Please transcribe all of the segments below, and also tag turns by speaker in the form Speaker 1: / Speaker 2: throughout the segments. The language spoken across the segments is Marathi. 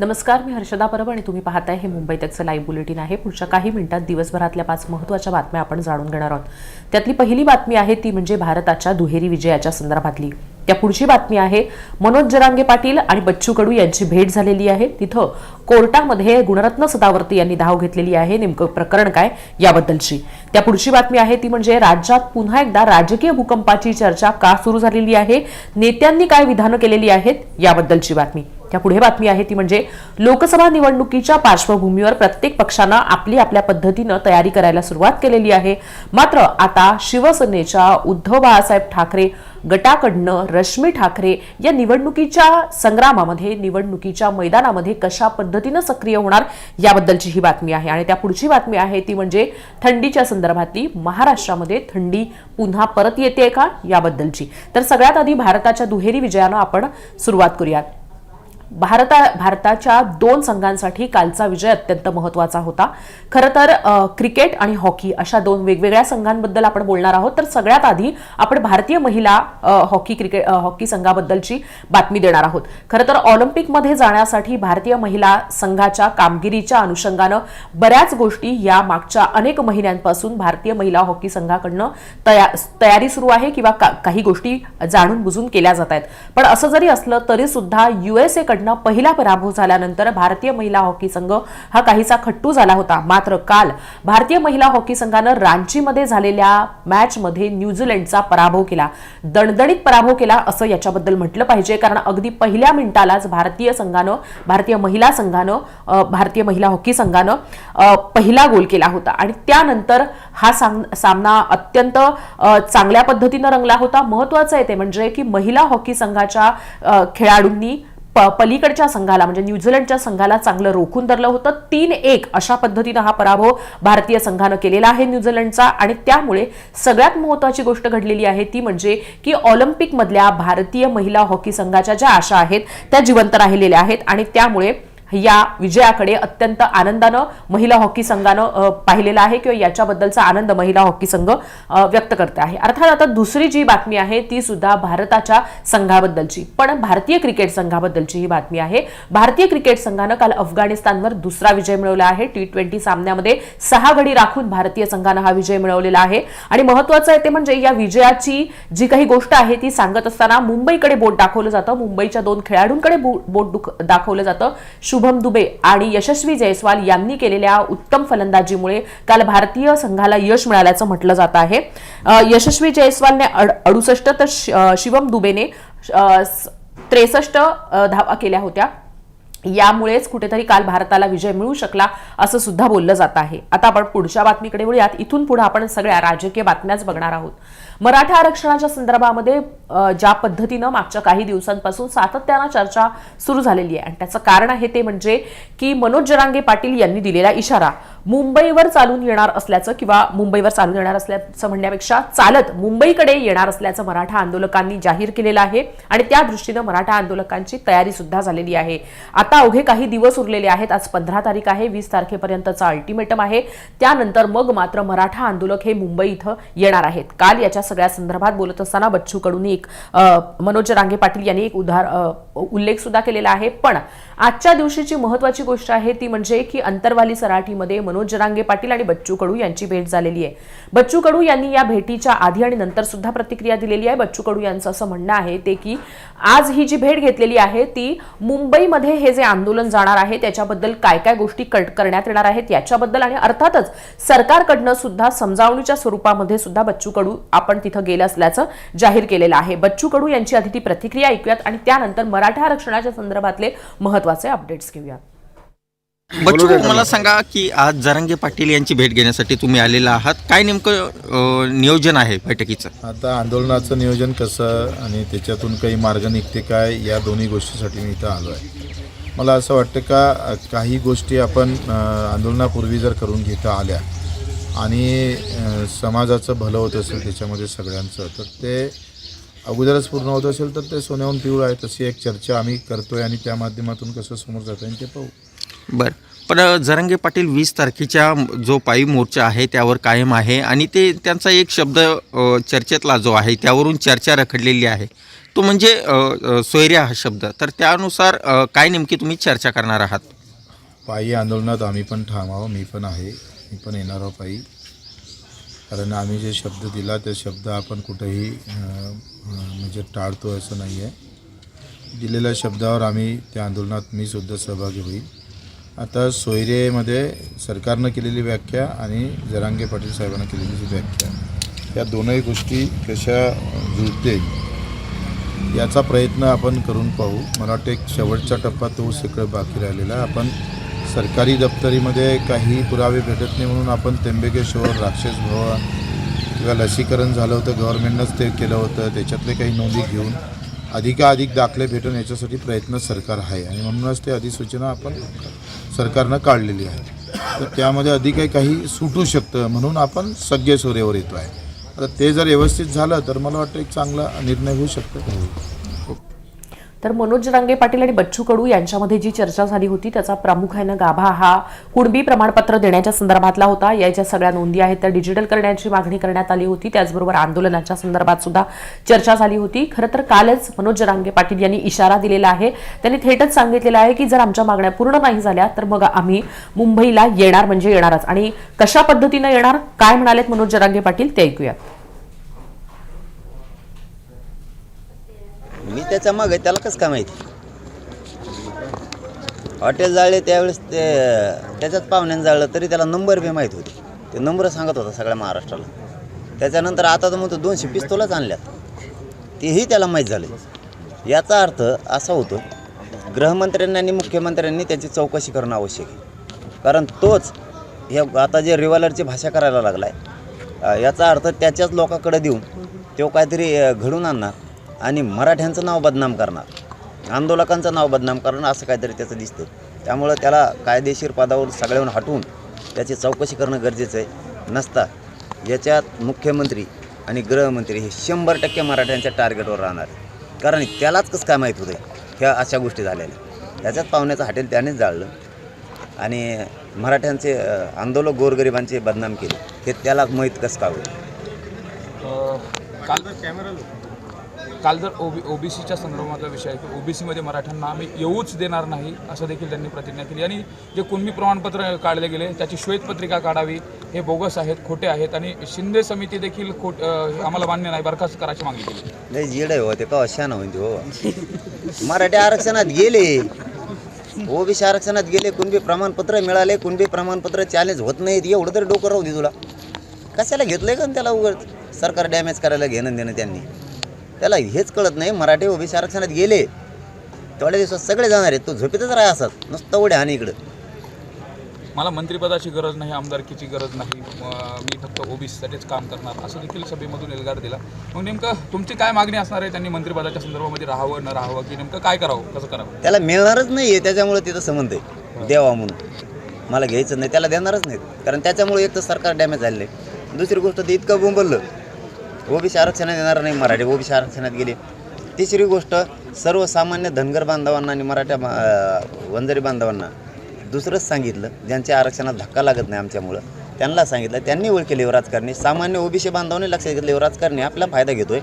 Speaker 1: नमस्कार मी हर्षदा परब आणि तुम्ही पाहताय हे मुंबई तकचं लाईव्ह बुलेटिन आहे. पुढच्या काही मिनिटात दिवसभरातल्या पाच महत्त्वाच्या बातम्या आपण जाणून घेणार आहोत. त्यातली पहिली बातमी आहे ती म्हणजे भारताच्या दुहेरी विजयाच्या संदर्भातली. त्या पुढची बातमी आहे मनोज जरांगे पाटील आणि बच्चू कडू यांची भेट झालेली आहे. तिथं कोर्टामध्ये गुणरत्न सदावर्ती यांनी धाव घेतलेली आहे. नेमकं प्रकरण काय याबद्दलची. त्या पुढची बातमी आहे ती म्हणजे राज्यात पुन्हा एकदा राजकीय भूकंपाची चर्चा का सुरू झालेली आहे? नेत्यांनी काय विधानं केलेली आहेत? याबद्दलची बातमी. त्या पुढे बातमी आहे ती म्हणजे लोकसभा निवडणुकीच्या पार्श्वभूमीवर प्रत्येक पक्षानं आपली आपल्या पद्धतीनं तयारी करायला सुरुवात केलेली आहे. मात्र आता शिवसेनेच्या उद्धव बाळासाहेब ठाकरे गटाकडनं रश्मी ठाकरे या निवडणुकीच्या संग्रामामध्ये निवडणुकीच्या मैदानामध्ये कशा पद्धतीनं सक्रिय होणार याबद्दलची ही बातमी आहे. आणि त्या पुढची बातमी आहे ती म्हणजे थंडीच्या संदर्भातली. महाराष्ट्रामध्ये थंडी पुन्हा परत येते का? याबद्दलची. तर सगळ्यात आधी भारताच्या दुहेरी विजयानं आपण सुरुवात करूयात. भारता भारताच्या दोन संघांसाठी कालचा विजय अत्यंत महत्त्वाचा होता. खरं तर क्रिकेट आणि हॉकी अशा दोन वेगवेगळ्या संघांबद्दल आपण बोलणार आहोत. तर सगळ्यात आधी आपण भारतीय महिला हॉकी क्रिकेट हॉकी संघाबद्दलची बातमी देणार आहोत. खरं तर ऑलिम्पिकमध्ये जाण्यासाठी भारतीय महिला संघाच्या कामगिरीच्या अनुषंगानं बऱ्याच गोष्टी या मागच्या अनेक महिन्यांपासून भारतीय महिला हॉकी संघाकडनं तया तयारी सुरू आहे किंवा का- काही गोष्टी जाणून बुजून केल्या जात आहेत. पण असं जरी असलं तरी सुद्धा युएसए कडनं पहिला पराभव झाल्यानंतर भारतीय महिला हॉकी संघ हा काहीसा खट्टू झाला होता. मात्र काल भारतीय महिला हॉकी संघानं रांचीमध्ये झालेल्या मॅचमध्ये न्यूझीलंडचा पराभव केला. दणदणीत पराभव केला असं याच्याबद्दल म्हटलं पाहिजे. कारण अगदी पहिल्या मिनिटालाच भारतीय संघानं भारतीय महिला संघानं भारतीय महिला हॉकी संघानं पहिला गोल केला होता. आणि त्यानंतर हा साम- सामना अत्यंत चांगल्या पद्धतीनं रंगला होता. महत्वाचं आहे ते म्हणजे की महिला हॉकी संघाच्या खेळाडूंनी प- पलीकडच्या संघाला म्हणजे न्यूझीलंडच्या संघाला चांगलं रोखून धरलं होतं. तीन एक अशा पद्धतीनं हा पराभव भारतीय संघानं केलेला आहे न्यूझीलंडचा आणि त्यामुळे सगळ्यात महत्वाची गोष्ट घडलेली आहे ती म्हणजे की ऑलिम्पिकमधल्या भारतीय महिला हॉकी संघाच्या ज्या आशा आहेत त्या जिवंत राहिलेल्या आहेत आणि त्यामुळे या विजयाकडे अत्यंत आनंदानं महिला हॉकी संघानं पाहिलेलं पाहिलेला आहे किंवा याच्याबद्दलचा आनंद महिला हॉकी संघ व्यक्त करते आहे. अर्थात आता दुसरी जी बातमी आहे ती सुद्धा भारताच्या संघाबद्दलची. पण भारतीय क्रिकेट संघाबद्दलची ही बातमी आहे. भारतीय क्रिकेट संघानं काल अफगाणिस्तानवर दुसरा विजय मिळवला आहे. टी ट्वेंटी सामन्यामध्ये सहा गडी राखून भारतीय संघानं हा विजय मिळवलेला आहे. आणि महत्वाचं आहे ते म्हणजे या विजयाची जी काही गोष्ट आहे ती सांगत असताना मुंबईकडे बोट दाखवलं जातं. मुंबईच्या दोन खेळाडूंकडे बोट दुख- दाखवलं जातं. शुभम दुबे आणि यशस्वी जयस्वाल यांनी केलेल्या उत्तम फलंदाजीमुळे काल भारतीय संघाला यश मिळाल्याचं म्हटलं जात आहे. यशस्वी जयस्वालने अडुसष्ट तर शिवम दुबेने त्रेसष्ट धावा केल्या होत्या. यामुळेच कुठेतरी काल भारताला विजय मिळू शकला असं सुद्धा बोललं जात आहे. आता आपण पुढच्या बातमीकडे वळूयात. इथून पुढे आपण सगळ्या राजकीय बातम्याच बघणार आहोत. मराठा आरक्षणाच्या संदर्भामध्ये ज्या पद्धतीनं मागच्या काही दिवसांपासून सातत्यानं चर्चा सुरू झालेली आहे आणि त्याचं कारण आहे ते म्हणजे की मनोज जरांगे पाटील यांनी दिलेला इशारा मुंबईवर चालून येणार असल्याचं किंवा मुंबईवर चालून येणार असल्याचं म्हणण्यापेक्षा चालत मुंबईकडे येणार असल्याचं मराठा आंदोलकांनी जाहीर केलेलं आहे आणि त्या दृष्टीनं मराठा आंदोलकांची तयारी सुद्धा झालेली आहे. आता अवघे काही दिवस उरलेले आहेत. आज पंधरा तारीख आहे. वीस तारखेपर्यंतचा अल्टिमेटम आहे. त्यानंतर मग मात्र मराठा आंदोलक हे मुंबई इथं येणार आहेत. काल याच्या सगळ्या संदर्भात बोलत असताना बच्चू कडूंनी एक मनोज रांगे पाटील यांनी एक उदार उल्लेख सुद्धा केलेला आहे. पण आजच्या दिवशीची महत्वाची गोष्ट आहे ती म्हणजे की अंतरवाली सराठीमध्ये मनोज जरांगे पाटील आणि बच्चू कडू यांची भेट झालेली आहे. बच्चू कडू यांनी या भेटीच्या आधी आणि नंतर सुद्धा प्रतिक्रिया दिलेली आहे. बच्चू कडू यांचं असं म्हणणं आहे ते की आज ही जी भेट घेतलेली आहे ती मुंबईमध्ये हे जे आंदोलन जाणार आहे त्याच्याबद्दल काय काय गोष्टी कट करण्यात येणार आहेत याच्याबद्दल आणि अर्थातच सरकारकडनं सुद्धा समजावणीच्या स्वरूपामध्ये सुद्धा बच्चू कडू आपण तिथं गेलं असल्याचं जाहीर केलेलं आहे. बच्चू कडू यांची आधी ती प्रतिक्रिया ऐकूयात आणि त्यानंतर मराठा आरक्षणाच्या संदर्भातले महत्त्वाचे अपडेट्स घेऊयात.
Speaker 2: बच्चू मला सांगा की आज जरांगे पाटील यांची भेट घेण्यासाठी तुम्ही आलेला आहात. काय नेमकं अ, नियोजन आहे बैठकीचं?
Speaker 3: आता आंदोलनाचं नियोजन कसं आणि त्याच्यातून काही मार्ग निघते काय या दोन्ही गोष्टीसाठी मी इथं आलो आहे. मला असं वाटतं का अ, काही गोष्टी आपण अ, आंदोलनापूर्वी जर करून घेता आल्या आणि अ, समाजाचं भलं होत असेल त्याच्यामध्ये सगळ्यांचं तर ते अगोदरच पूर्ण होत असेल तर ते सोन्याहून पिवळं आहे तशी एक चर्चा आम्ही करतोय आणि त्या माध्यमातून कसं समोर जाता येईल ते पाहू.
Speaker 2: बर. पण जरांगे पाटील वीस तारखेच्या जो पायी मोर्चा आहे त्यावर कायम आहे आणि ते त्यांचा एक शब्द चर्चेतला जो आहे त्यावरून चर्चा रखडलेली आहे. तो म्हणजे सोयऱ्या हा शब्द. तर त्यानुसार काय नेमकी तुम्ही चर्चा करणार आहात?
Speaker 3: पायी आंदोलनात आम्ही पण ठामावं मी पण आहे. मी पण येणार आहोत पायी. कारण आम्ही जे शब्द दिला ते शब्द आपण कुठेही म्हणजे टाळतो असं नाही आहे. दिलेल्या शब्दावर आम्ही त्या आंदोलनात मी सुद्धा सहभागी होईल. आता सोयरेमध्ये सरकारनं केलेली व्याख्या आणि जरांगे पाटील साहेबांना केलेली व्याख्या या दोनही गोष्टी कशा जुळते याचा प्रयत्न आपण करून पाहू. मला वाटतं एक शेवटचा टप्पा तो सगळं बाकी राहिलेला आपण सरकारी दप्तरीमध्ये काही पुरावे भेटत नाही म्हणून आपण तेंबेकेश्वर राक्षस भवन किंवा लसीकरण झालं होतं गव्हर्नमेंटनंच ते केलं होतं त्याच्यातले काही नोंदी घेऊन अधिकाधिक दाखले भेटून याच्यासाठी प्रयत्न सरकार आहे. आणि म्हणूनच ते अधिसूचना आपण सरकारनं काढलेली आहे. तर त्यामध्ये अधिक काही काही सुटू शकतं म्हणून आपण सगळे सोरेवर येतो आहे आता ते जर व्यवस्थित झालं तर मला वाटतं एक चांगला निर्णय होऊ शकतो.
Speaker 1: तर मनोज रांगे पाटील आणि बच्चू कडू यांच्यामध्ये जी चर्चा झाली होती त्याचा प्रामुख्यानं गाभा हा कुणबी प्रमाणपत्र देण्याच्या संदर्भातला होता. या ज्या सगळ्या नोंदी आहेत त्या डिजिटल करण्याची मागणी करण्यात आली होती. त्याचबरोबर आंदोलनाच्या संदर्भात सुद्धा चर्चा झाली होती. खरं तर कालच मनोज रांगे पाटील यांनी इशारा दिलेला आहे. त्यांनी थेटच सांगितलेलं आहे की जर आमच्या मागण्या पूर्ण नाही झाल्या तर मग आम्ही मुंबईला येणार म्हणजे येणारच. आणि कशा पद्धतीनं येणार? काय म्हणालेत मनोज जरांगे पाटील? ते ऐकूयात
Speaker 4: मी त्याच्यामागे त्याला कसं काय माहिती? हॉटेल जाळले त्यावेळेस ते त्याच्यात पाहुण्यानं जाळलं तरी त्याला नंबर बी माहीत होते. ते नंबर सांगत होता सगळ्या महाराष्ट्राला. त्याच्यानंतर आता तर म्हणतो दोनशे पिस्तोलच आणल्यात. तेही त्याला माहीत झाले याचा अर्थ असा होतो गृहमंत्र्यांनी आणि मुख्यमंत्र्यांनी त्याची चौकशी करणं आवश्यक आहे. कारण तोच हे आता जे रिव्हॉल्वरची भाषा करायला लागला आहे याचा अर्थ त्याच्याच लोकांकडे देऊन तो काहीतरी घडून आणणार. आणि मराठ्यांचं नाव बदनाम करणार. आंदोलकांचं नाव बदनाम करणार असं काहीतरी त्याचं दिसतं त्यामुळं त्याला कायदेशीर पदावर सगळ्याहून हटवून त्याची चौकशी करणं गरजेचं आहे. नसता याच्यात मुख्यमंत्री आणि गृहमंत्री हे शंभर टक्के मराठ्यांच्या टार्गेटवर राहणार कारण त्यालाच कसं काय माहीत होतं ह्या अशा गोष्टी झालेल्या त्याच्यात पाहुण्याचं हॉटेल त्यानेच जाळलं. आणि मराठ्यांचे आंदोलक गोरगरिबांचे बदनाम केले. हे त्याला माहीत कसं काय होईल?
Speaker 5: काल काल जर ओबी ओबीसीच्या संदर्भातला विषय आहे की ओबीसीमध्ये मराठ्यांना आम्ही येऊच देणार नाही असं देखील त्यांनी प्रतिज्ञा केली. आणि जे कुणबी प्रमाणपत्र काढले गेले त्याची श्वेतपत्रिका काढावी हे बोगस आहेत खोटे आहेत आणि शिंदे समिती देखील खोट आम्हाला मान्य नाही बरखास्त करायची मागणी केली.
Speaker 4: नाही जिड हो ते का अशा ना ते हो. मराठी आरक्षणात गेले. ओबीसी आरक्षणात गेले कुणबी प्रमाणपत्र मिळाले कुणबी प्रमाणपत्र चॅलेंज होत नाहीत एवढं तरी डोकं राहू दे तुला. कशाला घेतलंय का न त्याला उघड सरकार डॅमेज करायला घेणं देणं त्यांनी. त्याला हेच कळत नाही मराठी ओबीसी आरक्षणात गेले. थोड्या दिवसात सगळे जाणार आहेत. तो झोपेतच राहा असत. नुसतं उड्या आणि इकडं.
Speaker 5: मला मंत्रिपदाची गरज नाही आमदारकीची गरज नाही. मी फक्त ओबीसीसाठीच काम करणार. असं देखील सभेमधून एल्गार दिला. मग नेमकं तुमची काय मागणी असणार आहे त्यांनी मंत्रिपदाच्या संदर्भामध्ये राहावं न राहावं? की नेमकं काय करावं? कसं करावं?
Speaker 4: त्याला मिळणारच नाही आहे त्याच्यामुळे तिथं संबंध आहे. द्यावा म्हणून. मला घ्यायचं नाही. त्याला देणारच नाहीत. कारण त्याच्यामुळे एक तर सरकार डॅमेज झालेलं आहे. दुसरी गोष्ट ते इतकं बोंबललं. ओबीसी आरक्षणात येणार नाही मराठी ओबीसी आरक्षणात गेले. तिसरी गोष्ट सर्वसामान्य धनगर बांधवांना आणि मराठ्या बा- वंजारी बांधवांना दुसरंच सांगितलं ज्यांच्या आरक्षणात धक्का लागत नाही आमच्यामुळं त्यांना सांगितलं त्यांनी ओळखले हो राजकारणी. सामान्य ओबीसी बांधवांनी लक्षात घेतले हो राजकारणी आपला फायदा घेतोय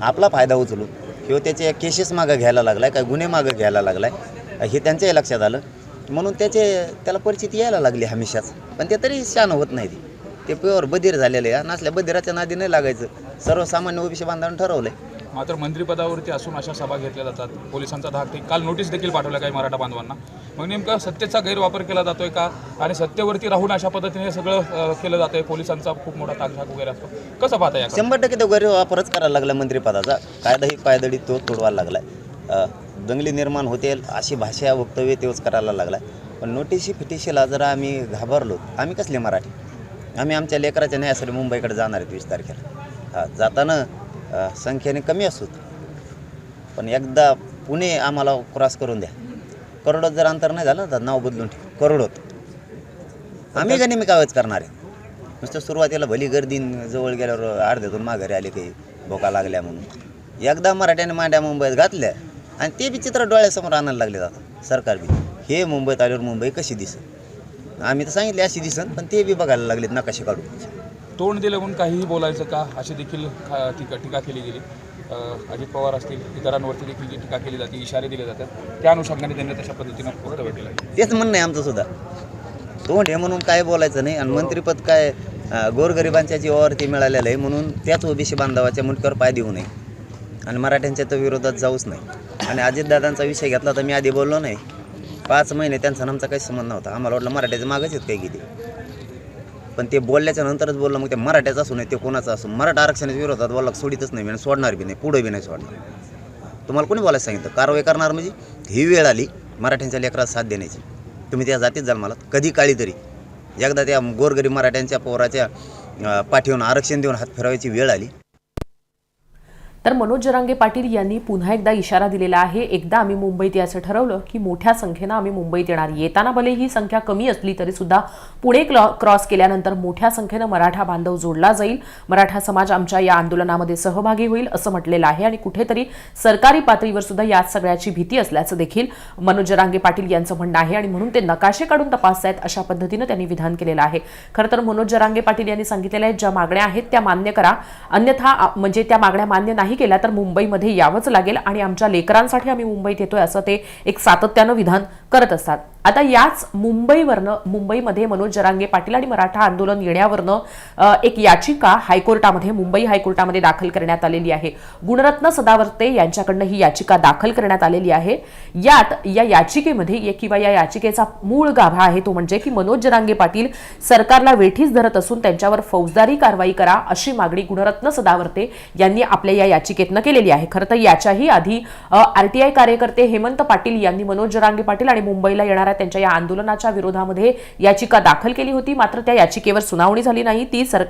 Speaker 4: आपला फायदा उचलू किंवा त्याचे केसेस मागं घ्यायला लागलाय काय गुन्हे मागं घ्यायला लागलाय हे त्यांच्याही लक्षात आलं. म्हणून त्याचे त्याला परिस्थिती यायला लागली हमेशाच. पण ते तरी शान होत नाही ती. ते प्युअर बधीर झालेले आहे नसल्या बधिराच्या नादी नाही लागायचं. सर्वसामान्य ओबीसी बांधवांनी ठरवलंय.
Speaker 5: मात्र मंत्रिपदावरती असून अशा सभा घेतल्या जातात. पोलिसांचा धाक ते काल नोटीस देखील पाठवल्या काही मराठा बांधवांना. मग नेमका सत्तेचा गैरवापर केला जातोय का? आणि सत्तेवरती राहून अशा पद्धतीने हे सगळं अ, केलं जातंय? पोलिसांचा खूप मोठा ताकझाक वगैरे असतो. कसं पाहता या
Speaker 4: शंभर टक्के तो गैरवापरच करायला लागला मंत्रिपदाचा. कायदा ही पायदळी तो तोडवायला लागलाय. अं, दंगली निर्माण होतील अशी भाषा वक्तव्य तेच करायला लागलाय. पण नोटिशी फिटिशीला जरा आम्ही घाबरलो. आम्ही कसले मराठी? आम्ही आमच्या लेकराच्या न्यायासाठी मुंबईकडे जाणार आहेत वीस तारखेला. हा जाताना संख्येने कमी असोत पण एकदा पुणे आम्हाला क्रॉस करून द्या. करोडोत जर अंतर नाही झालं तर नाव बदलून ठेव. करोडोत. आम्ही का नेहमी कावच करणार आहे. नुसतं सुरुवातीला भली गर्दी जवळ गेल्यावर अर्ध्यातून माघारी आले काही भोका लागल्या म्हणून. एकदा मराठ्याने मांड्या मुंबईत घातल्या आणि ते बी चित्र डोळ्यासमोर आणायला लागले जातात. सरकार बी. हे मुंबईत आल्यावर मुंबई कशी दिसेल? आम्ही तर सांगितले अशी दिसन पण ते बी बघायला लागलेत नकाशे काढून.
Speaker 5: तोंड दिलं म्हणून काहीही बोलायचं का? अशी देखील खा- टीका टीका केली गेली. अजित पवार असतील इतरांवरती देखील जी टीका केली जाते इशारे दिले जातात त्या अनुषंगाने त्यांनी तशा पद्धतीनं वक्तव्य केलं.
Speaker 4: तेच म्हणणं आहे आमचं सुद्धा. तोंड हे म्हणून काय बोलायचं नाही आणि मंत्रीपद काय गोरगरिबांच्या जीवावरती मिळालेलं आहे म्हणून त्याच ओबीसी बांधवाच्या मुंडक्यावर पाय देऊ नये. आणि मराठ्यांच्या तर विरोधात जाऊच नाही. आणि अजितदादांचा विषय घेतला तर मी आधी बोललो नाही. पाच महिने त्यांचा आणि आमचा काही संबंध नव्हता. आम्हाला वाटलं मराठ्याचं मागच आहेत काही किती पण ते बोलल्याच्या नंतरच बोललं मग ते मराठ्याचं असू नये ते कोणाचं असू मराठा आरक्षणाच्या विरोधात बोलला सोडीतच नाही मी आणि सोडणार बी नाही पुढं बी नाही सोडणार. तुम्हाला कोणी बोलायला सांगितलं? कारवाई करणार म्हणजे? ही वेळ आली मराठ्यांच्या लेकरात साथ देण्याची. तुम्ही त्या जातीत जाल मला. कधी काळी तरी. एकदा त्या गोरगरीब मराठ्यांच्या पोराच्या पाठीवर आरक्षण देऊन हात फिरवायची वेळ आली.
Speaker 1: तर मनोज जरांगे पाटील यांनी पुन्हा एकदा इशारा दिलेला आहे. एकदा आम्ही मुंबईत याचं ठरवलं की मोठ्या संख्येनं आम्ही मुंबईत येणार. येताना भले ही संख्या कमी असली तरी सुद्धा पुणे क्लॉ- क्रॉस केल्यानंतर मोठ्या संख्येनं मराठा बांधव जोडला जाईल. मराठा समाज आमच्या या आंदोलनामध्ये सहभागी होईल असं म्हटलेलं आहे. आणि कुठेतरी सरकारी पातळीवर सुद्धा या सगळ्याची भीती असल्याचं देखील मनोज जरांगे पाटील यांचं म्हणणं आहे. आणि म्हणून ते नकाशे काढून तपासतायत अशा पद्धतीनं त्यांनी विधान केलेलं आहे. खरं तर मनोज जरांगे पाटील यांनी सांगितलेलं आहे ज्या मागण्या आहेत त्या मान्य करा. अन्यथा म्हणजे त्या मागण्या मान्य नाही केल्या तर मुंबईमध्ये यावंच लागेल आणि आमच्या लेकरांसाठी आम्ही मुंबईत येतोय असं ते एक सातत्यानं विधान करत असतात. आता याच मुंबईवरनं मुंबईमध्ये मनोज जरांगे पाटील आणि मराठा आंदोलन येण्यावरनं एक याचिका हायकोर्टामध्ये मुंबई हायकोर्टामध्ये दाखल करण्यात आलेली आहे. गुणरत्न सदावर्ते यांच्याकडनं ही याचिका दाखल करण्यात आलेली आहे. यात या याचिकेमध्ये किंवा या याचिकेचा मूळ गाभा आहे तो म्हणजे की मनोज जरांगे पाटील सरकारला वेठीस धरत असून त्यांच्यावर फौजदारी कारवाई करा अशी मागणी गुणरत्न सदावर्ते यांनी आपल्या या याचिकेतनं केलेली आहे. खरं तर याच्याही आधी आरटीआय कार्यकर्ते हेमंत पाटील यांनी मनोज जरांगे पाटील आणि मुंबईला येणाऱ्या त्यांच्या या आंदोलनाच्या विरोधामध्ये याचिका दाखल केली होती. मात्र त्या याचिकेवर सुनावणी झाली नाही. ती सर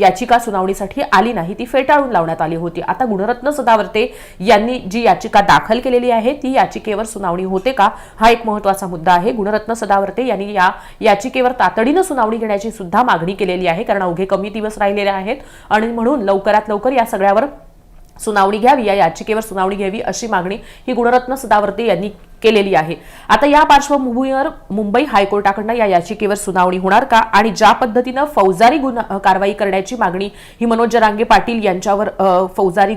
Speaker 1: याचिका सुनावणीसाठी आली नाही. ती फेटाळून लावण्यात आली होती. आता गुणरत्न सदावर्ते यांनी जी याचिका दाखल केलेली आहे ती याचिकेवर सुनावणी होते का? हा एक महत्त्वाचा मुद्दा आहे. गुणरत्न सदावर्ते यांनी या याचिकेवर तातडीनं सुनावणी घेण्याची सुद्धा मागणी केलेली आहे कारण अवघे कमी दिवस राहिलेले आहेत आणि म्हणून लवकरात लवकर या सगळ्यावर सुनावणी घ्यावी. या याचिकेवर सुनावणी घ्यावी अशी मागणी ही गुणरत्न सदावर्ते यांनी केलेली आहे. आता या पार्श्वभूमीवर मुंबई हायकोर्टाकडनं या याचिकेवर सुनावणी होणार का? आणि ज्या पद्धतीनं फौजदारी गुन्हा कारवाई करण्याची मागणी ही मनोज जरांगे पाटील यांच्यावर फौजारी फौजदारी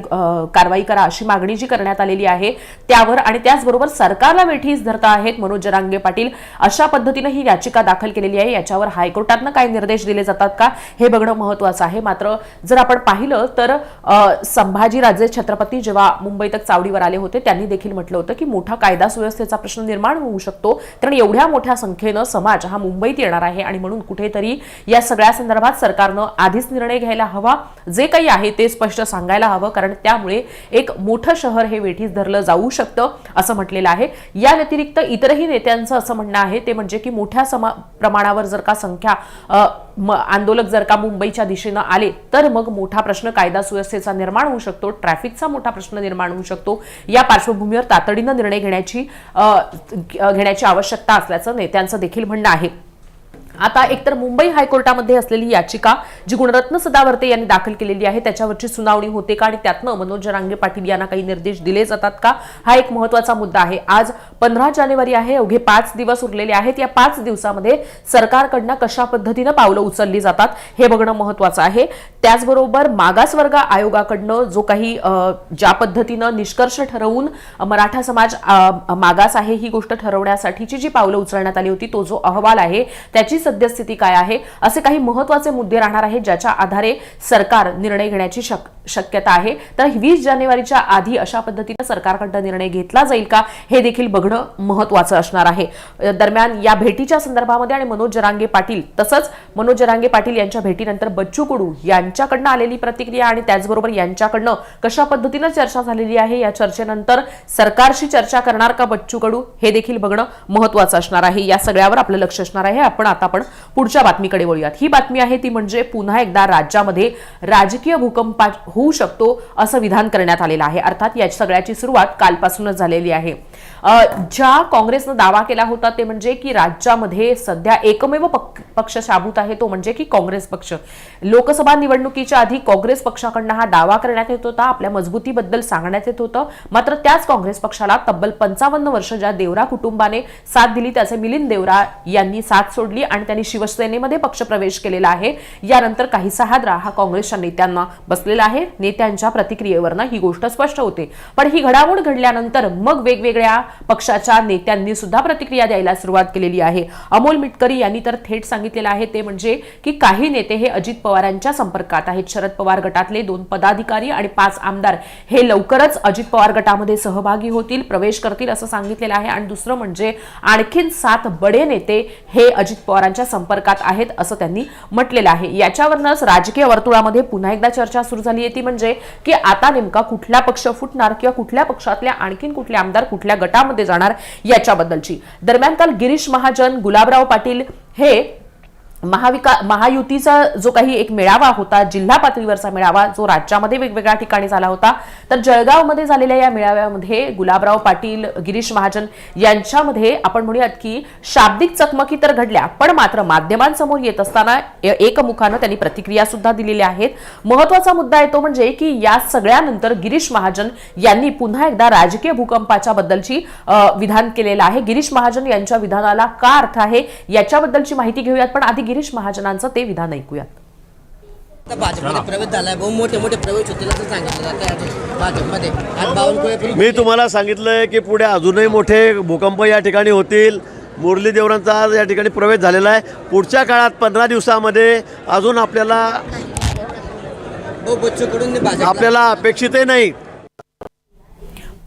Speaker 1: कारवाई करा अशी मागणी जी करण्यात आलेली आहे त्यावर आणि त्याचबरोबर सरकारला वेठीस धरता आहेत मनोज जरांगे पाटील अशा पद्धतीनं ही याचिका दाखल केलेली आहे. याच्यावर हायकोर्टानं काय निर्देश दिले जातात का? हे बघणं महत्वाचं आहे. मात्र जर आपण पाहिलं तर संभाजीराजे छत्रपती जेव्हा मुंबईत चावडीवर आले होते त्यांनी देखील म्हटलं होतं की मोठा कायदा सुव्यवस्थेचा प्रश्न निर्माण होऊ शकतो. कारण एवढ्या मोठ्या संख्येनं समाज हा मुंबईत येणार आहे आणि म्हणून कुठेतरी या सगळ्या संदर्भात सरकारनं आधीच निर्णय घ्यायला हवा. जे काही आहे ते स्पष्ट सांगायला हवं. कारण त्यामुळे एक मोठं शहर हे वेठीस धरलं जाऊ शकतं असं म्हटलेलं आहे. या व्यतिरिक्त इतरही नेत्यांचं असं म्हणणं आहे. ते म्हणजे की मोठ्या समा प्रमाणावर जर का संख्या आंदोलक जर का मुंबईच्या दिशेनं आले तर मग मोठा प्रश्न कायदा सुव्यवस्थेचा निर्माण होऊ शकतो ट्रॅफिकचा मोठा प्रश्न निर्माण होऊ शकतो. या पार्श्वभूमीवर तातडीनं निर्णय घेण्याची घेण्याची आवश्यकता असल्याचं नेत्यांचं देखील म्हणणं आहे. आता एकतर मुंबई हायकोर्टामध्ये असलेली याचिका जी गुणरत्न सदावर्ते यांनी दाखल केलेली आहे त्याच्यावरची सुनावणी होते का? आणि त्यातनं मनोज जरांगे पाटील यांना काही निर्देश दिले जातात का? हा एक महत्त्वाचा मुद्दा आहे. आज पंधरा जानेवारी आहे. अवघे पाच दिवस उरलेले आहेत. या पाच दिवसामध्ये सरकारकडनं कशा पद्धतीनं पावलं उचलली जातात हे बघणं महत्वाचं आहे. त्याचबरोबर मागासवर्ग आयोगाकडनं जो काही ज्या पद्धतीनं निष्कर्ष ठरवून मराठा समाज मागास आहे ही गोष्ट ठरवण्यासाठीची जी पावलं उचलण्यात आली होती तो जो अहवाल आहे त्याची सद्यस्थिती काय आहे असे काही महत्त्वाचे मुद्दे राहणार आहेत ज्याच्या आधारे सरकार निर्णय घेण्याची शक शक्यता आहे. तर वीस जानेवारीच्या आधी अशा पद्धतीनं सरकारकडनं निर्णय घेतला जाईल का हे देखील बघणं महत्वाचं असणार आहे. दरम्यान या भेटीच्या संदर्भामध्ये आणि मनोज जरांगे पाटील तसंच मनोज जरांगे पाटील यांच्या भेटीनंतर बच्चू कडू यांच्याकडनं आलेली प्रतिक्रिया आणि त्याचबरोबर यांच्याकडनं कशा पद्धतीनं चर्चा झालेली आहे या चर्चेनंतर सरकारशी चर्चा करणार का बच्चू कडू हे देखील बघणं महत्वाचं असणार आहे. या सगळ्यावर आपलं लक्ष असणार आहे. आपण आता आपण पुढच्या बातमीकडे वळूयात. ही बातमी आहे ती म्हणजे पुन्हा एकदा राज्यामध्ये राजकीय भूकंप होऊ शकतो असं विधान करण्यात आलेलं आहे. अर्थात या सगळ्याची सुरुवात कालपासूनच झालेली आहे. ज्या काँग्रेसनं दावा केला होता ते म्हणजे की राज्यामध्ये सध्या एकमेव पक्ष शाबूत आहे तो म्हणजे की काँग्रेस पक्ष. लोकसभा निवडणुकीच्या आधी काँग्रेस पक्षाकडनं हा दावा करण्यात येत होता आपल्या मजबूतीबद्दल सांगण्यात येत होतं. मात्र त्याच काँग्रेस पक्षाला तब्बल पंचावन्न वर्ष ज्या देवरा कुटुंबाने साथ दिली त्याचे मिलिंद देवरा यांनी साथ सोडली आणि आणि त्यांनी शिवसेनेमध्ये पक्षप्रवेश केलेला आहे. यानंतर काहीसा हादरा हा काँग्रेसच्या नेत्यांना बसलेला आहे. नेत्यांच्या प्रतिक्रियेवरनं ही गोष्ट स्पष्ट होते. पण ही घडामोड घडल्यानंतर मग वेगवेगळ्या पक्षाच्या नेत्यांनी सुद्धा प्रतिक्रिया द्यायला सुरुवात केलेली आहे. अमोल मिटकरी यांनी तर थेट सांगितलेलं आहे. ते म्हणजे की काही नेते हे अजित पवारांच्या संपर्कात आहेत. शरद पवार गटातले दोन पदाधिकारी आणि पाच आमदार हे लवकरच अजित पवार गटामध्ये सहभागी होतील प्रवेश करतील असं सांगितलेलं आहे. आणि दुसरं म्हणजे आणखीन सात बडे नेते हे अजित पवारांच्या संपर्कात आहेत असं त्यांनी म्हटलेलं आहे. याच्यावरनच राजकीय वर्तुळामध्ये पुन्हा एकदा चर्चा सुरू झाली आहे. ती म्हणजे की आता नेमका कुठला पक्ष फुटणार किंवा कुठल्या पक्षातल्या आणखीन कुठले आमदार कुठल्या गटामध्ये जाणार याच्याबद्दलची. दरम्यान काल गिरीश महाजन गुलाबराव पाटील हे महाविका महायुतीचा जो काही एक मेळावा होता जिल्हा पातळीवरचा मेळावा जो राज्यामध्ये वेगवेगळ्या ठिकाणी झाला होता तर जळगावमध्ये झालेल्या या मेळाव्यामध्ये गुलाबराव पाटील गिरीश महाजन यांच्यामध्ये आपण म्हणूयात की शाब्दिक चकमकी तर घडल्या पण मात्र माध्यमांसमोर येत असताना एकमुखानं त्यांनी प्रतिक्रिया सुद्धा दिलेल्या आहेत. महत्त्वाचा मुद्दा येतो म्हणजे की या सगळ्यानंतर गिरीश महाजन यांनी पुन्हा एकदा राजकीय भूकंपाच्या बद्दलची विधान केलेलं आहे. गिरीश महाजन यांच्या विधानाला का अर्थ आहे याच्याबद्दलची माहिती घेऊयात पण आधी गिरीश महाजनांचं ते विधान ऐकूयात.
Speaker 6: आता भाजपमध्ये प्रवेश झालाय. मोठे मोठे प्रवेश होतील असं सांगितलं जातं या भाजपमध्ये. आज बावनकुळे
Speaker 7: मी तुम्हाला सांगितलंय की पुढे अजूनही मोठे भूकंप या ठिकाणी होतील. मुरली देवरांचा आज या ठिकाणी प्रवेश झालेला आहे. पुढच्या काळात पंधरा दिवसामध्ये अजून आपल्याला
Speaker 6: भाजप
Speaker 7: आपल्याला अपेक्षितही नाही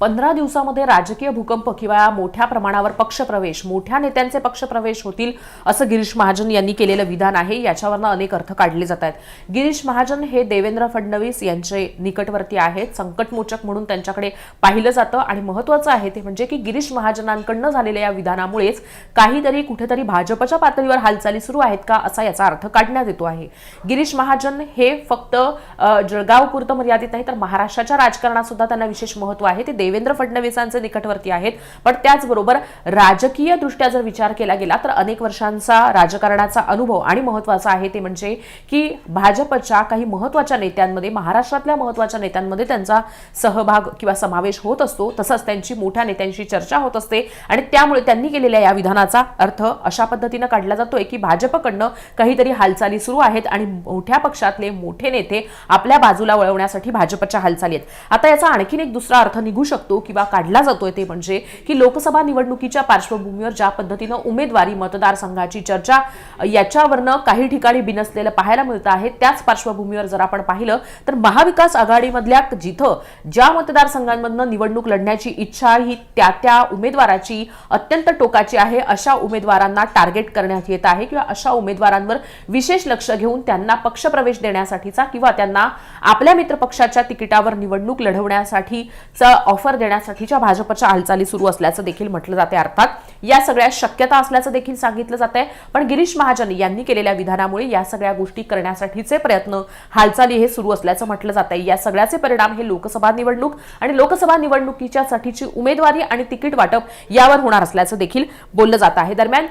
Speaker 1: पंधरा दिवसामध्ये राजकीय भूकंप किंवा मोठ्या प्रमाणावर पक्षप्रवेश मोठ्या नेत्यांचे पक्षप्रवेश होतील असं गिरीश महाजन यांनी केलेलं विधान आहे. याच्यावरनं अनेक अर्थ काढले जात आहेत. गिरीश महाजन हे देवेंद्र फडणवीस यांचे निकटवर्ती आहेत. संकटमोचक म्हणून त्यांच्याकडे पाहिलं जातं आणि महत्वाचं आहे ते म्हणजे की गिरीश महाजनांकडनं झालेल्या या विधानामुळेच काहीतरी कुठेतरी भाजपच्या पातळीवर हालचाली सुरू आहेत का असा याचा अर्थ काढण्यात येतो आहे. गिरीश महाजन हे फक्त जळगाव जळगावपुरतं मर्यादित आहे तर महाराष्ट्राच्या राजकारणात सुद्धा त्यांना विशेष महत्त्व आहे. ते देवेंद्र फडणवीसांचे निकटवर्ती आहेत. पण त्याचबरोबर राजकीय दृष्ट्या जर विचार केला गेला तर अनेक वर्षांचा राजकारणाचा अनुभव आणि महत्त्वाचा आहे ते म्हणजे की भाजपच्या काही महत्त्वाच्या नेत्यांमध्ये महाराष्ट्रातल्या महत्त्वाच्या नेत्यांमध्ये त्यांचा सहभाग किंवा समावेश होत असतो. तसंच त्यांची मोठ्या नेत्यांशी चर्चा होत असते आणि त्यामुळे त्यांनी केलेल्या या विधानाचा अर्थ अशा पद्धतीनं काढला जातोय की भाजपकडनं काहीतरी हालचाली सुरू आहेत आणि मोठ्या पक्षातले मोठे नेते आपल्या बाजूला वळवण्यासाठी भाजपच्या हालचाली आहेत. आता याचा आणखीन एक दुसरा अर्थ निघू शकतो. किंवा काढला जातोय ते म्हणजे की लोकसभा निवडणुकीच्या पार्श्वभूमीवर ज्या पद्धतीनं उमेदवारी मतदारसंघाची चर्चा याच्यावरनं काही ठिकाणी बिनसलेलं पाहायला मिळतं आहे त्याच पार्श्वभूमीवर जर आपण पाहिलं तर महाविकास आघाडीमधल्या जिथं ज्या मतदारसंघांमधनं निवडणूक लढण्याची इच्छा ही त्या त्या उमेदवाराची अत्यंत टोकाची आहे अशा उमेदवारांना टार्गेट करण्यात येत आहे किंवा अशा उमेदवारांवर विशेष लक्ष घेऊन त्यांना पक्षप्रवेश देण्यासाठीचा किंवा त्यांना आपल्या मित्रपक्षाच्या तिकिटावर निवडणूक लढवण्यासाठीचा ऑफर देण्यासाठीच्या भाजपच्या हालचाली सुरू असल्याचं देखील म्हटलं जाते अर्थात. या सगळ्या शक्यता असल्याचं देखील सांगितलं जात आहे पण गिरीश महाजन यांनी केलेल्या विधानामुळे या सगळ्या गोष्टी करण्यासाठीचे प्रयत्न हालचाली हे सुरू असल्याचं म्हटलं जात आहे या सगळ्याचे परिणाम हे लोकसभा निवडणूक आणि लोकसभा निवडणुकीच्या साठीची उमेदवारी आणि तिकीट वाटप यावर होणार असल्याचं देखील बोललं जात आहे. दरम्यान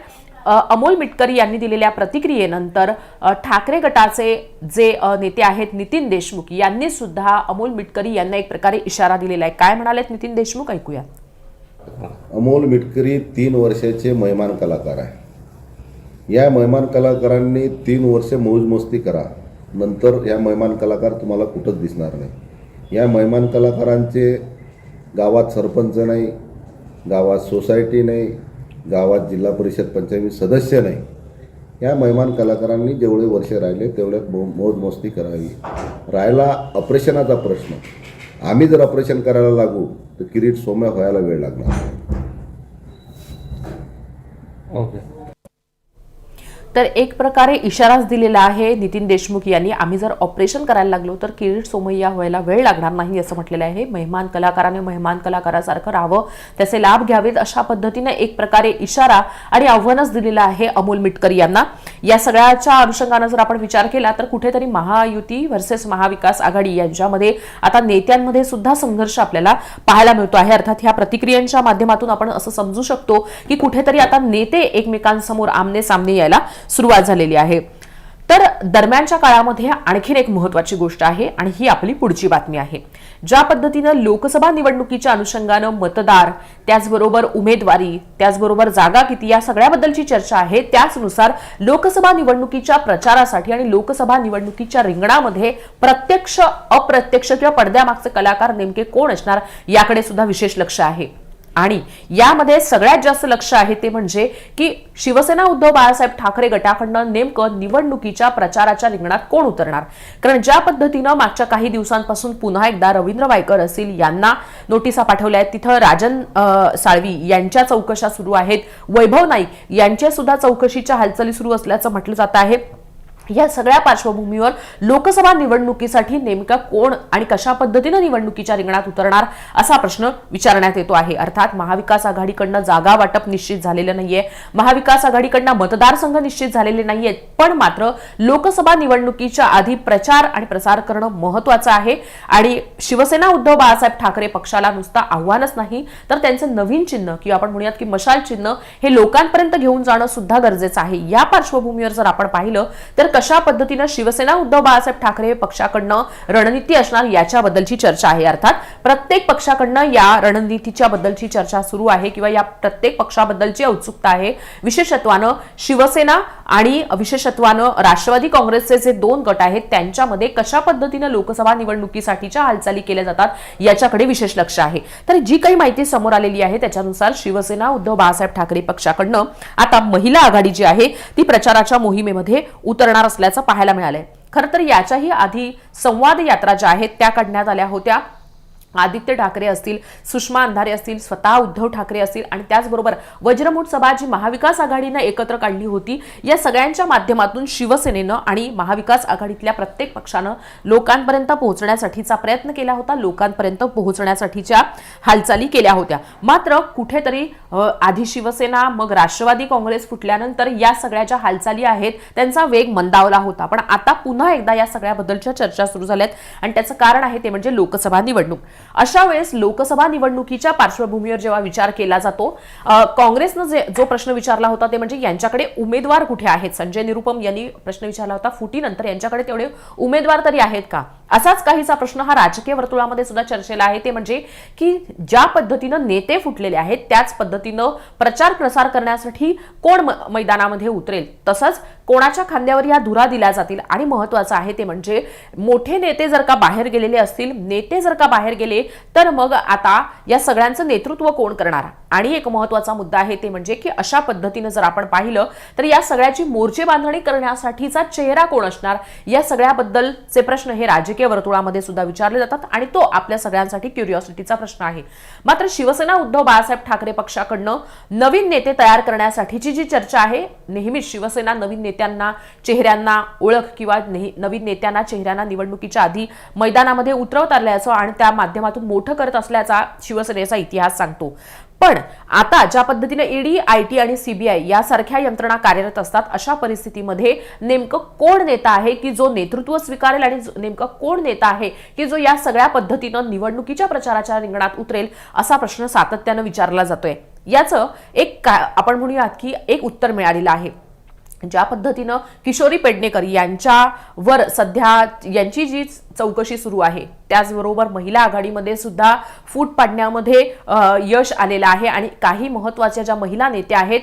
Speaker 1: अमोल मिटकरी यांनी दिलेल्या प्रतिक्रियेनंतर ठाकरे गटाचे जे नेते आहेत नितीन देशमुख यांनी सुद्धा अमोल मिटकरी यांना एक प्रकारे इशारा दिलेला आहे. काय म्हणालेत नितीन देशमुख? ऐकूया
Speaker 8: अमोल मिटकरी तीन वर्षाचे महिमान कलाकार आहे. या महिमान कलाकारांनी तीन वर्ष मौजमस्ती करा. नंतर या महिमान कलाकार तुम्हाला कुठंच दिसणार नाही. या महिमान कलाकारांचे गावात सरपंच नाही गावात सोसायटी नाही गावात जिल्हा परिषद पंचायत सदस्य नाही. या महिमान कलाकारांनी जेवढे वर्ष राहिले तेवढ्यात मो मौजमस्ती करावी. राहिला ऑपरेशनाचा प्रश्न. आम्ही जर ऑपरेशन करायला लागू तर किरीट सोम्या व्हायला वेळ लागणार.
Speaker 1: तर एक प्रकारे इशाराच दिलेला आहे. नितीन देशमुख यांनी आम्ही जर ऑपरेशन करायला लागलो तर किरीट सोमय्या व्हायला वेळ लागणार नाही असं म्हटलेलं आहे. मेहमान कलाकाराने मेहमान कलाकारासारखं राहावं त्याचे लाभ घ्यावेत अशा पद्धतीने एक प्रकारे इशारा आणि आव्हानच दिलेलं आहे अमोल मिटकर यांना. या सगळ्याच्या अनुषंगानं जर आपण विचार केला तर कुठेतरी महायुती व्हर्सेस महाविकास आघाडी यांच्यामध्ये आता नेत्यांमध्ये सुद्धा संघर्ष आपल्याला पाहायला मिळतो आहे. अर्थात ह्या प्रतिक्रियांच्या माध्यमातून आपण असं समजू शकतो की कुठेतरी आता नेते एकमेकांसमोर आमने सामने यायला सुरुवात झालेली आहे. तर दरम्यानच्या काळामध्ये आणखीन एक महत्वाची गोष्ट आहे आणि ही आपली पुढची बातमी आहे. ज्या पद्धतीनं लोकसभा निवडणुकीच्या अनुषंगानं मतदार त्याचबरोबर उमेदवारी त्याचबरोबर जागा किती या सगळ्याबद्दलची चर्चा आहे. त्याचनुसार लोकसभा निवडणुकीच्या प्रचारासाठी आणि लोकसभा निवडणुकीच्या रिंगणामध्ये प्रत्यक्ष अप्रत्यक्ष किंवा पडद्यामागचे कलाकार नेमके कोण असणार याकडे सुद्धा विशेष लक्ष आहे. आणि यामध्ये सगळ्यात जास्त लक्ष आहे ते म्हणजे की शिवसेना उद्धव बाळासाहेब ठाकरे गटाकडनं नेमकं निवडणुकीच्या प्रचाराच्या रिंगणात कोण उतरणार? कारण ज्या पद्धतीनं मागच्या काही दिवसांपासून पुन्हा एकदा रवींद्र वायकर असतील यांना नोटिसा पाठवल्या आहेत तिथं राजन साळवी यांच्या चौकशा सुरू आहेत वैभव नाईक यांच्या सुद्धा चौकशीच्या हालचाली सुरू असल्याचं म्हटलं जात आहे. या सगळ्या पार्श्वभूमीवर लोकसभा निवडणुकीसाठी नेमका कोण आणि कशा पद्धतीनं निवडणुकीच्या रिंगणात उतरणार असा प्रश्न विचारण्यात येतो आहे. अर्थात महाविकास आघाडीकडनं जागा वाटप निश्चित झालेलं नाहीये. महाविकास आघाडीकडनं मतदारसंघ निश्चित झालेले नाहीयेत. पण मात्र लोकसभा निवडणुकीच्या आधी प्रचार आणि प्रसार करणं महत्वाचं आहे. आणि शिवसेना उद्धव बाळासाहेब ठाकरे पक्षाला नुसतं आव्हानच नाही तर त्यांचं नवीन चिन्ह किंवा आपण म्हणूयात की मशाल चिन्ह हे लोकांपर्यंत घेऊन जाणं सुद्धा गरजेचं आहे. या पार्श्वभूमीवर जर आपण पाहिलं तर कशा पद्धतीनं शिवसेना उद्धव बाळासाहेब ठाकरे पक्षाकडनं रणनीती असणार याच्याबद्दलची चर्चा आहे. अर्थात प्रत्येक पक्षाकडनं या रणनीतीच्या बद्दलची चर्चा सुरू आहे किंवा या प्रत्येक पक्षाबद्दलची उत्सुकता आहे. विशेषत्वानं शिवसेना आणि विशेषत्वानं राष्ट्रवादी काँग्रेसचे जे दोन गट आहेत त्यांच्यामध्ये कशा पद्धतीनं लोकसभा निवडणुकीसाठीच्या हालचाली केल्या जातात याच्याकडे विशेष लक्ष आहे. तर जी काही माहिती समोर आलेली आहे त्याच्यानुसार शिवसेना उद्धव बाळासाहेब ठाकरे पक्षाकडनं आता महिला आघाडी जी आहे ती प्रचाराच्या मोहिमेमध्ये उतरणार असल्याचं पाहायला मिळालंय. खरं तर याच्याही आधी संवाद यात्रा ज्या आहेत त्या काढण्यात आल्या होत्या. आदित्य ठाकरे असतील सुषमा अंधारे असतील स्वतः उद्धव ठाकरे असतील आणि त्याचबरोबर वज्रमूठ सभा जी महाविकास आघाडीनं एकत्र काढली होती या सगळ्यांच्या माध्यमातून शिवसेनेनं आणि महाविकास आघाडीतल्या प्रत्येक पक्षानं लोकांपर्यंत पोहोचण्यासाठीचा प्रयत्न केला होता लोकांपर्यंत पोहोचण्यासाठीच्या हालचाली केल्या होत्या. मात्र कुठेतरी आधी शिवसेना मग राष्ट्रवादी काँग्रेस फुटल्यानंतर या सगळ्या ज्या हालचाली आहेत त्यांचा वेग मंदावला होता. पण आता पुन्हा एकदा या सगळ्याबद्दलच्या चर्चा सुरू झाल्यात आणि त्याचं कारण आहे ते म्हणजे लोकसभा निवडणूक. अशा वेळेस लोकसभा निवडणुकीच्या पार्श्वभूमीवर जेव्हा विचार केला जातो काँग्रेसनं जे जो प्रश्न विचारला होता ते म्हणजे यांच्याकडे उमेदवार कुठे आहेत? संजय निरुपम यांनी प्रश्न विचारला होता फुटीनंतर यांच्याकडे तेवढे उमेदवार तरी आहेत का? असाच काहीचा प्रश्न हा राजकीय वर्तुळामध्ये सुद्धा चर्चेला आहे. ते म्हणजे की ज्या पद्धतीनं नेते फुटलेले आहेत त्याच पद्धतीनं प्रचार प्रसार करण्यासाठी कोण मैदानामध्ये उतरेल? तसंच कोणाच्या खांद्यावर या धुरा दिल्या जातील आणि महत्वाचं आहे ते म्हणजे मोठे नेते जर का बाहेर गेलेले असतील नेते जर का बाहेर गेले तर मग आता या सगळ्यांचं नेतृत्व कोण करणार? आणि एक महत्त्वाचा मुद्दा आहे ते म्हणजे की अशा पद्धतीनं जर आपण पाहिलं तर या सगळ्याची मोर्चे बांधणी करण्यासाठीचा चेहरा कोण असणार? या सगळ्याबद्दलचे प्रश्न हे राजकीय वर्तुळामध्ये सुद्धा विचारले जातात आणि तो आपल्या सगळ्यांसाठी क्युरिओसिटीचा प्रश्न आहे. मात्र शिवसेना उद्धव बाळासाहेब ठाकरे पक्षाकडनं नवीन नेते तयार करण्यासाठीची जी चर्चा आहे नेहमीच शिवसेना नवीन नेत्यांना चेहऱ्यांना ओळख किंवा नेह- नवीन नेत्यांना चेहऱ्यांना निवडणुकीच्या आधी मैदानामध्ये उतरवत आल्याचं आणि त्या माध्यमातून मोठं करत असल्याचा शिवसेनेचा इतिहास सांगतो. पण आता ज्या पद्धतीने ईडी आय टी आणि सीबीआय यासारख्या यंत्रणा कार्यरत असतात अशा परिस्थितीमध्ये नेमकं कोण नेता आहे की जो नेतृत्व स्वीकारेल आणि जो- नेमकं कोण नेता आहे की जो या सगळ्या पद्धतीनं निवडणुकीच्या प्रचाराच्या रिंगणात उतरेल असा प्रश्न सातत्यानं विचारला जातोय. याचं एक का आपण म्हणूयात की एक उत्तर मिळालेलं आहे. ज्या पद्धतीनं किशोरी पेडणेकर यांच्यावर सध्या यांची जी चौकशी सुरू आहे त्याचबरोबर महिला आघाडीमध्ये सुद्धा फूट पाडण्यामध्ये यश आलेलं आहे आणि काही महत्त्वाच्या ज्या महिला नेत्या आहेत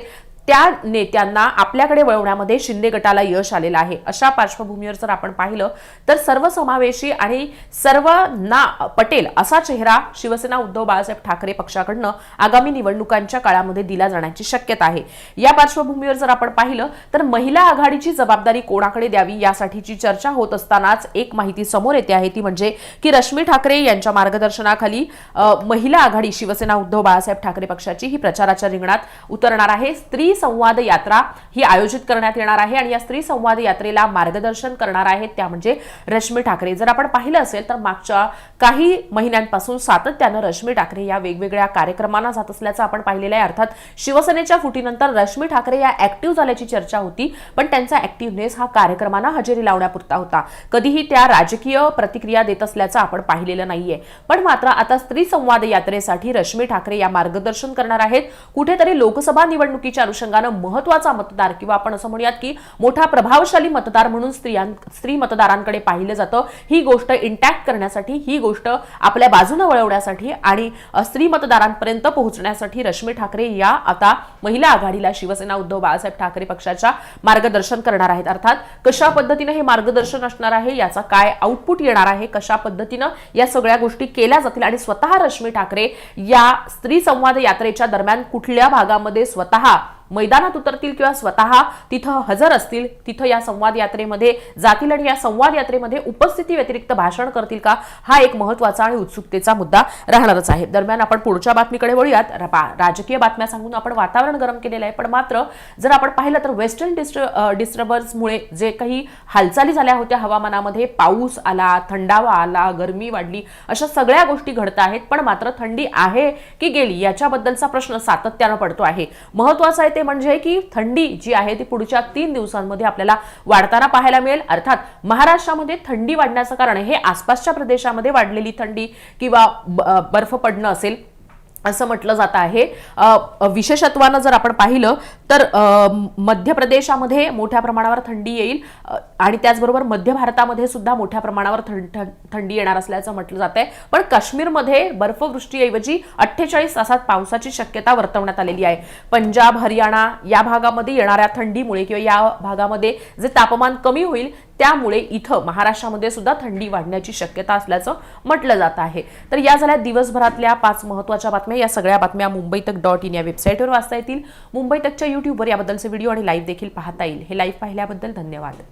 Speaker 1: त्या नेत्यांना आपल्याकडे वळवण्यामध्ये शिंदे गटाला यश आलेलं आहे. अशा पार्श्वभूमीवर जर आपण पाहिलं तर सर्वसमावेशी आणि सर्व ना पटेल असा चेहरा शिवसेना उद्धव बाळासाहेब ठाकरे पक्षाकडनं आगामी निवडणुकांच्या काळामध्ये दिला जाण्याची शक्यता आहे. या पार्श्वभूमीवर जर आपण पाहिलं तर महिला आघाडीची जबाबदारी कोणाकडे द्यावी यासाठीची चर्चा होत असतानाच एक माहिती समोर येते आहे ती म्हणजे की रश्मी ठाकरे यांच्या मार्गदर्शनाखाली महिला आघाडी शिवसेना उद्धव बाळासाहेब ठाकरे पक्षाची ही प्रचाराच्या रिंगणात उतरणार आहे. स्त्री स्त्री संवाद यात्रा ही आयोजित करण्यात येणार आहे आणि या स्त्री संवाद यात्रेला मार्गदर्शन करणार आहेत त्या म्हणजे रश्मी ठाकरे. जर आपण पाहिलं असेल तर मागच्या काही महिन्यांपासून सातत्यानं रश्मी ठाकरे या वेगवेगळ्या कार्यक्रमांना जात असल्याचं आपण पाहिलेलं आहे. अर्थात शिवसेनेच्या फुटीनंतर रश्मी ठाकरे या ऍक्टिव्ह झाल्याची चर्चा होती पण त्यांचा ऍक्टिव्हनेस हा कार्यक्रमांना हजेरी लावण्यापुरता होता. कधीही त्या राजकीय प्रतिक्रिया देत असल्याचं आपण पाहिलेलं नाहीये. पण मात्र आता स्त्री संवाद यात्रेसाठी रश्मी ठाकरे या मार्गदर्शन करणार आहेत. कुठेतरी लोकसभा निवडणुकीच्या अनुषंगानं महत्त्वाचा मतदार किंवा आपण असं म्हणूयात की मोठा प्रभावशाली मतदार म्हणून स्त्रियां स्त्री मतदारांकडे पाहिलं जातं. ही गोष्ट इंटॅक्ट करण्यासाठी ही गोष्ट आपल्या बाजूने वळवण्यासाठी आणि स्त्री मतदारांपर्यंत पोहोचण्यासाठी रश्मी ठाकरे या आता महिला आघाडीला शिवसेना उद्धव बाळासाहेब ठाकरे पक्षाच्या मार्गदर्शन करणार आहेत. अर्थात कशा पद्धतीनं हे मार्गदर्शन असणार आहे याचा काय आउटपुट येणार आहे कशा पद्धतीनं या सगळ्या गोष्टी केल्या जातील आणि स्वतः रश्मी ठाकरे या स्त्री संवाद यात्रेच्या दरम्यान कुठल्या भागामध्ये स्वतः मैदानात उतरतील किंवा स्वतः तिथं हजर असतील तिथं या संवाद यात्रेमध्ये जातील आणि या संवाद यात्रेमध्ये उपस्थिती व्यतिरिक्त भाषण करतील का? हा एक महत्त्वाचा आणि उत्सुकतेचा मुद्दा राहणारच आहे. दरम्यान आपण पुढच्या बातमीकडे वळूयात. बा- राजकीय बातम्या सांगून आपण वातावरण गरम केलेलं आहे. पण मात्र जर आपण पाहिलं तर वेस्टर्न डिस्टर डिस्टर्बन्समुळे जे काही हालचाली झाल्या होत्या हवामानामध्ये पाऊस आला थंडावा आला गरमी वाढली अशा सगळ्या गोष्टी घडत आहेत. पण मात्र थंडी आहे की गेली याच्याबद्दलचा प्रश्न सातत्यानं पडतो आहे. महत्वाचं आहे ते म्हणजे की थंडी जी आहे ती पुढच्या तीन दिवसांमध्ये आपल्याला वाढताना पाहायला मिळेल. अर्थात महाराष्ट्रामध्ये थंडी वाढण्याचं कारण हे आसपासच्या प्रदेशामध्ये वाढलेली थंडी किंवा बर्फ पडणं असेल असं म्हटलं जात आहे. विशेषत्वानं जर आपण पाहिलं तर मध्य प्रदेशामध्ये मोठ्या प्रमाणावर थंडी येईल आणि त्याचबरोबर मध्य भारतामध्ये सुद्धा मोठ्या प्रमाणावर थंड थंडी येणार असल्याचं म्हटलं जात आहे. पण काश्मीरमध्ये बर्फवृष्टीऐवजी अठ्ठेचाळीस तासात पावसाची शक्यता वर्तवण्यात आलेली आहे. पंजाब हरियाणा या भागामध्ये येणाऱ्या थंडीमुळे किंवा या भागामध्ये जे तापमान कमी होईल त्यामुळे इथं महाराष्ट्रामध्ये सुद्धा थंडी वाढण्याची शक्यता असल्याचं म्हटलं जात आहे. तर या झाल्या दिवसभरातल्या पाच महत्त्वाच्या बातम्या या सगळ्या बातम्या मुंबई तक डॉट इन या वेबसाईटवर वाचता येतील. मुंबई तकच्या युट्यूबवर याबद्दलचे व्हिडिओ आणि लाईव्ह देखील पाहता येईल. हे लाईव्ह पाहिल्याबद्दल धन्यवाद.